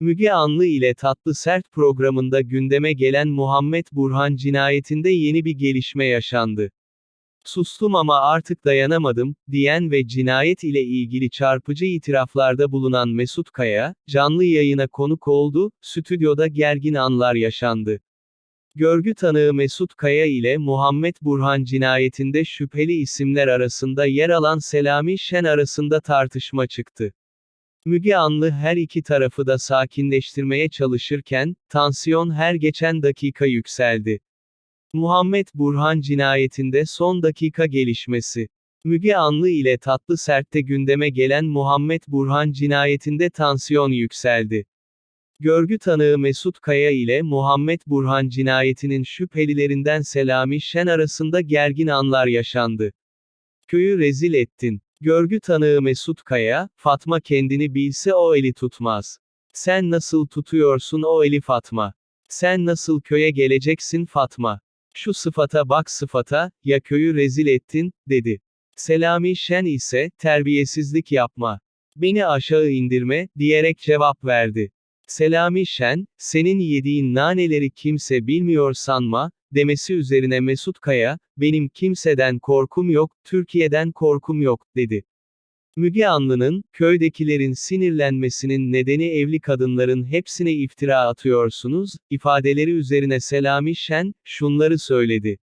Müge Anlı ile Tatlı Sert programında gündeme gelen Muhammed Burhan cinayetinde yeni bir gelişme yaşandı. Sustum ama artık dayanamadım, diyen ve cinayet ile ilgili çarpıcı itiraflarda bulunan Mesut Kaya, canlı yayına konuk oldu, stüdyoda gergin anlar yaşandı. Görgü tanığı Mesut Kaya ile Muhammed Burhan cinayetinde şüpheli isimler arasında yer alan Selami Şen arasında tartışma çıktı. Müge Anlı her iki tarafı da sakinleştirmeye çalışırken, tansiyon her geçen dakika yükseldi. Muhammed Burhan cinayetinde son dakika gelişmesi. Müge Anlı ile Tatlı Sert'te gündeme gelen Muhammed Burhan cinayetinde tansiyon yükseldi. Görgü tanığı Mesut Kaya ile Muhammed Burhan cinayetinin şüphelilerinden Selami Şen arasında gergin anlar yaşandı. Köyü rezil ettin. Görgü tanığı Mesut Kaya, Fatma kendini bilse o eli tutmaz. Sen nasıl tutuyorsun o eli Fatma? Sen nasıl köye geleceksin Fatma? Şu sıfata bak sıfata, ya köyü rezil ettin, dedi. Selami Şen ise, terbiyesizlik yapma. Beni aşağı indirme, diyerek cevap verdi. Selami Şen, senin yediğin naneleri kimse bilmiyor sanma, demesi üzerine Mesut Kaya, benim kimseden korkum yok, Türkiye'den korkum yok, dedi. Müge Anlı'nın, köydekilerin sinirlenmesinin nedeni evli kadınların hepsine iftira atıyorsunuz, ifadeleri üzerine Selami Şen, şunları söyledi.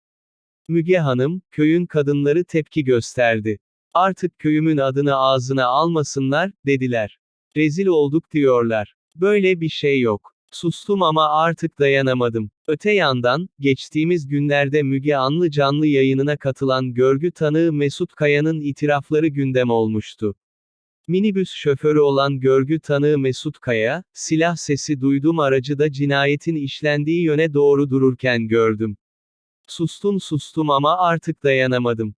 Müge Hanım, köyün kadınları tepki gösterdi. Artık köyümün adını ağzına almasınlar, dediler. Rezil olduk diyorlar. Böyle bir şey yok. Sustum ama artık dayanamadım. Öte yandan, geçtiğimiz günlerde Müge Anlı canlı yayınına katılan görgü tanığı Mesut Kaya'nın itirafları gündem olmuştu. Minibüs şoförü olan görgü tanığı Mesut Kaya, silah sesi duyduğum aracı da cinayetin işlendiği yöne doğru dururken gördüm. Sustum sustum ama artık dayanamadım.